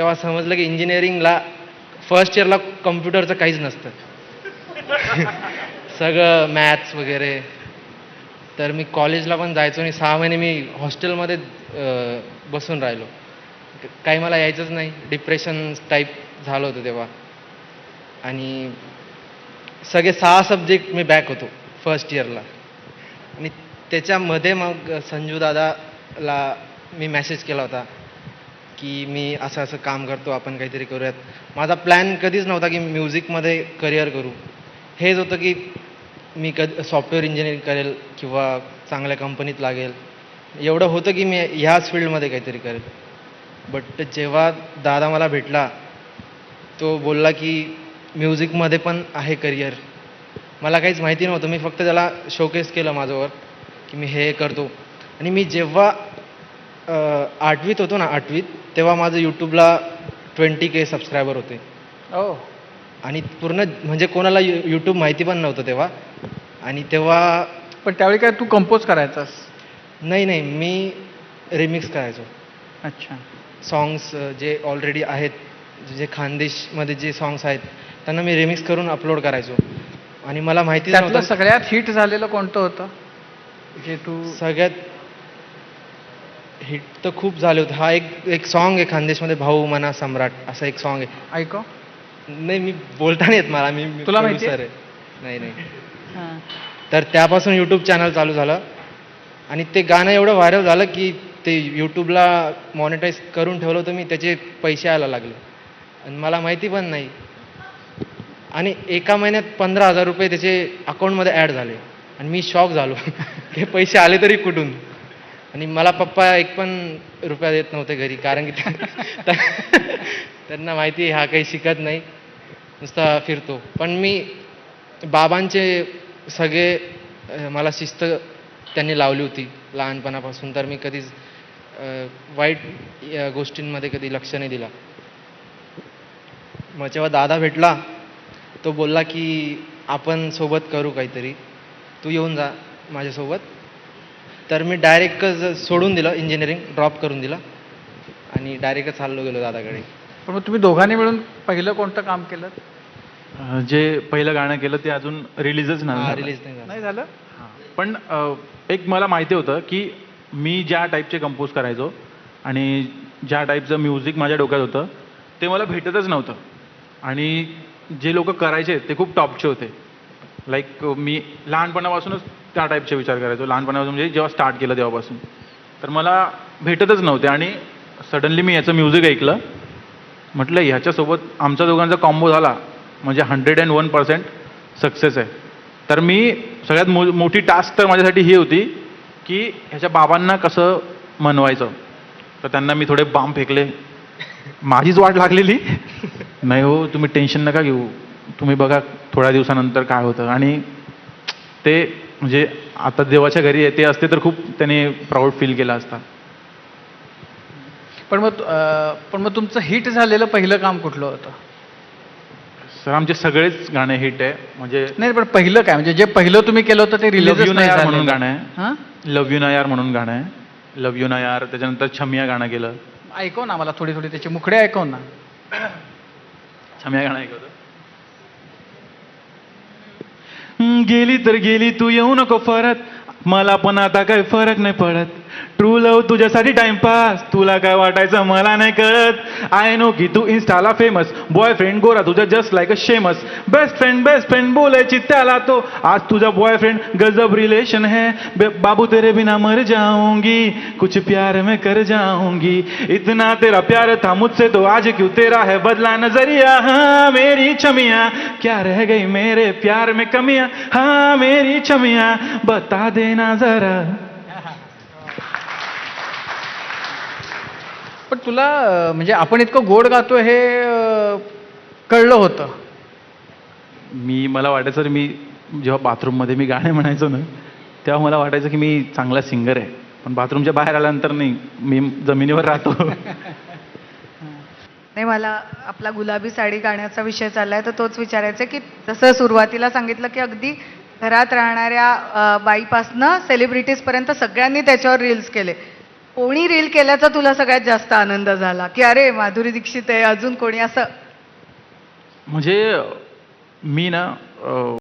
तेव्हा समजलं की इंजिनिअरिंगला फर्स्ट इयरला कम्प्युटरचं काहीच नसतं. सगळं मॅथ्स वगैरे. तर मी कॉलेजला पण जायचो आणि सहा महिने मी हॉस्टेलमध्ये बसून राहिलो. काही मला यायचंच नाही. डिप्रेशन टाईप झालं होतं तेव्हा. आणि सगळे सहा सब्जेक्ट मी बॅक होतो फर्स्ट इयरला आणि त्याच्यामध्ये मग संजू दादाला मी मेसेज केला होता. की मी असं असं काम करतो आपण काहीतरी करूयात. माझा प्लॅन कधीच नव्हता की म्युझिकमध्ये करिअर करू. हेच होतं की मी कध सॉफ्टवेअर इंजिनिअरिंग करेल किंवा चांगल्या कंपनीत लागेल. एवढं होतं की मी ह्याच फील्डमध्ये काहीतरी करेल. बट जेव्हा दादा मला भेटला तो बोलला की म्युझिकमध्ये पण आहे करिअर. मला काहीच माहिती नव्हतं. मी फक्त त्याला शोकेस केलं माझं वर्क की मी हे करतो. आणि मी जेव्हा आठवीत होतो ना आठवीत तेव्हा माझं यूट्यूबला ट्वेंटी के सबस्क्रायबर होते. ओ. आणि पूर्ण म्हणजे कोणाला यू यूट्यूब माहिती पण नव्हतं तेव्हा. आणि तेव्हा पण त्यावेळी काय तू कंपोज करायचास? नाही नाही मी रिमिक्स करायचो. अच्छा. सॉंग्स जे ऑलरेडी आहेत जे खानदेशमध्ये जे सॉंग्स आहेत त्यांना मी रिमिक्स करून अपलोड करायचो. आणि मला माहिती त्यातलं सगळ्यात हिट झालेलं कोणतं होतं? जे तू सगळ्यात हिट तर खूप झाले होते. हा एक एक सॉन्ग आहे खानदेशमध्ये भाऊ मना सम्राट असं एक सॉन्ग आहे. ऐको? नाही मी बोलता नाही येत मला मी तुला माहिती आहे? नाही नाही. तर त्यापासून यूट्यूब चॅनल चालू झालं. आणि ते गाणं एवढं व्हायरल झालं की ते यूट्यूबला मॉनिटाईज करून ठेवलं होतं मी त्याचे पैसे यायला लागले. आणि मला माहिती पण नाही. आणि एका महिन्यात पंधरा हजार रुपये त्याचे अकाउंटमध्ये ॲड झाले. आणि मी शॉक झालो. हे पैसे आले तरी कुठून? आणि मला पप्पा एक पण रुपया देत नव्हते घरी कारण की त्यांना माहिती हा काही शिकत नाही. नुसता फिरतो. पण मी बाबांचे सगळे मला शिस्त त्यांनी लावली होती लहानपणापासून. तर मी कधीच वाईट गोष्टींमध्ये कधी लक्ष नाही दिला. मग जेव्हा दादा भेटला तो बोलला की आपण सोबत करू काहीतरी. तू येऊन जा माझ्यासोबत. तर मी डायरेक्टच सोडून दिलं इंजिनिअरिंग ड्रॉप करून दिलं. आणि डायरेक्टच चाललो गेलो दादाकडे. पण मग तुम्ही दोघांनी मिळून पहिलं कोणतं काम केलं? अं, जे पहिलं गाणं केलं ते अजून रिलीजच नाही झालं. रिलीज नाही झाला. नाही झालं? पण अं, एक मला माहिती होतं की मी ज्या टाईपचे कंपोज करायचो आणि ज्या टाईपचं म्युझिक माझ्या डोक्यात होतं ते मला भेटतच नव्हतं. आणि जे लोक करायचे ते खूप टॉपचे होते. लाईक uh, मी लहानपणापासूनच त्या टाईपचे विचार करायचो. लहानपणापासून म्हणजे जेव्हा स्टार्ट केलं तेव्हापासून. तर मला भेटतच नव्हते आणि सडनली मी याचं म्युझिक ऐकलं. म्हटलं ह्याच्यासोबत आमच्या दोघांचा कॉम्बो झाला. म्हणजे hundred and one percent success आहे. तर मी सगळ्यात मो मोठी टास्क तर माझ्यासाठी ही होती की ह्याच्या बाबांना कसं मनवायचं. तर त्यांना मी थोडे बाम फेकले. माझीच वाट लागलेली. नाही हो तुम्ही टेन्शन नका घेऊ. तुम्ही बघा थोड्या दिवसानंतर काय होतं. आणि ते म्हणजे आता देवाच्या घरी आहे ते असते तर खूप त्याने प्राऊड फील केला असता. पण मग पण मग तुमचं हिट झालेलं पहिलं काम कुठलं होतं? सर आमचे सगळेच गाणे हिट आहे. म्हणजे नाही पण पहिलं काय? म्हणजे जे पहिलं तुम्ही केलं होतं ते रिलीज यू ना यार म्हणून गाणं आहे. हां? लव यू ना यार म्हणून गाणं आहे. लव यू ना यार त्याच्यानंतर छमिया गाणं केलं. ऐकव ना मला थोडी थोडी त्याचे मुखडे ऐकव ना. छमिया गाणं ऐकवतो. गेली तर गेली तू येऊ नको परत. मला पण आता काही फरक नाही पडत. ट्रू लव, तुझ्यासाठी टाइमपास तुला काय वाटायचं मला नाही कळत. आय नो की तू इन्स्टाला फ़ेमस बॉयफ्रेंड गोरा, तुझा just like a Sheamus best friend best friend बोलायची त्याला तो. आज तुझा बॉयफ्रेंड गजब रिलेशन है. बाबू तेरे बिना मर जाऊँगी. कुछ प्यार में कर जाऊँगी. इतना तेरा प्यार था मुझसे तो आज क्यों तेरा है बदला नज़रिया? हाँ मेरी छमिया. क्या रह गई मेरे प्यार में कमियाँ? हाँ मेरी छमिया. बता देना जरा. पण तुला म्हणजे आपण इतकं गोड गातो हे कळलं होतं. मी मला वाटायचं मी जेव्हा बाथरूममध्ये मी गाणे म्हणायचो ना तेव्हा मला वाटायचं की मी चांगला सिंगर आहे. पण बाथरूमच्या बाहेर आल्यानंतर नाही मी जमिनीवर राहतो. नाही मला आपला गुलाबी साडी गाण्याचा विषय चाललाय तर तोच विचारायचा की जसं सुरुवातीला सांगितलं की अगदी घरात राहणाऱ्या बाईपासनं सेलिब्रिटीजपर्यंत सगळ्यांनी त्याच्यावर रील्स केले. कोणी रील केल्याचा तुला सगळ्यात जास्त आनंद झाला? की अरे माधुरी दीक्षित आहे अजून कोणी असं? म्हणजे मी ना